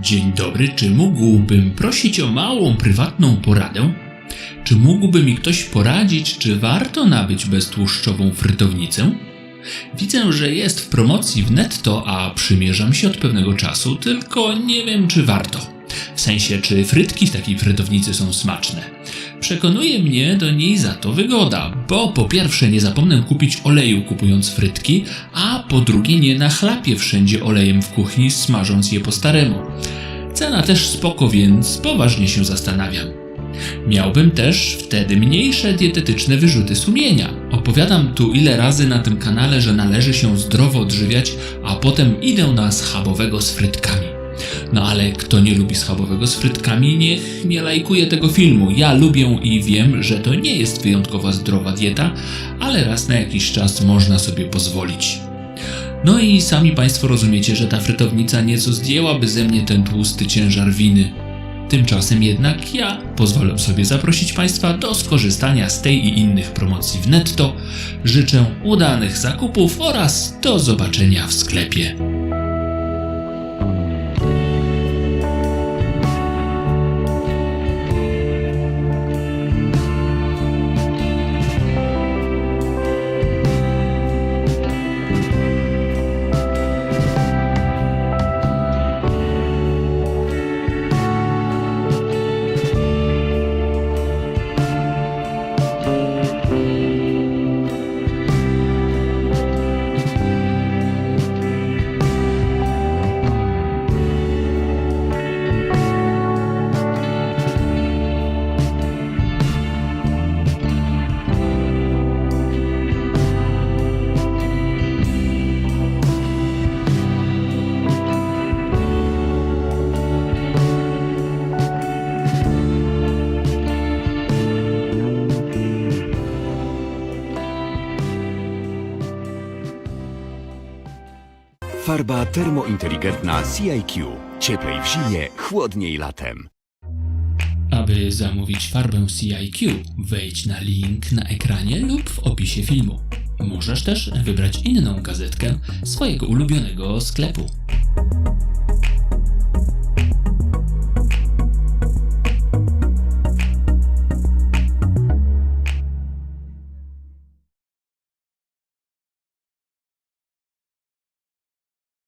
Dzień dobry, czy mógłbym prosić o małą prywatną poradę? Czy mógłby mi ktoś poradzić, czy warto nabyć beztłuszczową frytownicę? Widzę, że jest w promocji w netto, a przymierzam się od pewnego czasu, tylko nie wiem, czy warto. W sensie, czy frytki w takiej frytownicy są smaczne. Przekonuje mnie do niej za to wygoda, bo po pierwsze nie zapomnę kupić oleju kupując frytki, a po drugie nie nachlapię wszędzie olejem w kuchni smażąc je po staremu. Cena też spoko, więc poważnie się zastanawiam. Miałbym też wtedy mniejsze dietetyczne wyrzuty sumienia. Opowiadam tu ile razy na tym kanale, że należy się zdrowo odżywiać, a potem idę na schabowego z frytkami. No ale kto nie lubi schabowego z frytkami, niech nie lajkuje tego filmu. Ja lubię i wiem, że to nie jest wyjątkowo zdrowa dieta, ale raz na jakiś czas można sobie pozwolić. No i sami Państwo rozumiecie, że ta frytownica nieco zdjęłaby ze mnie ten tłusty ciężar winy. Tymczasem jednak ja pozwolę sobie zaprosić Państwa do skorzystania z tej i innych promocji w netto. Życzę udanych zakupów oraz do zobaczenia w sklepie. Farba termointeligentna CIQ. Cieplej w zimie, chłodniej latem. Aby zamówić farbę CIQ, wejdź na link na ekranie lub w opisie filmu. Możesz też wybrać inną gazetkę swojego ulubionego sklepu.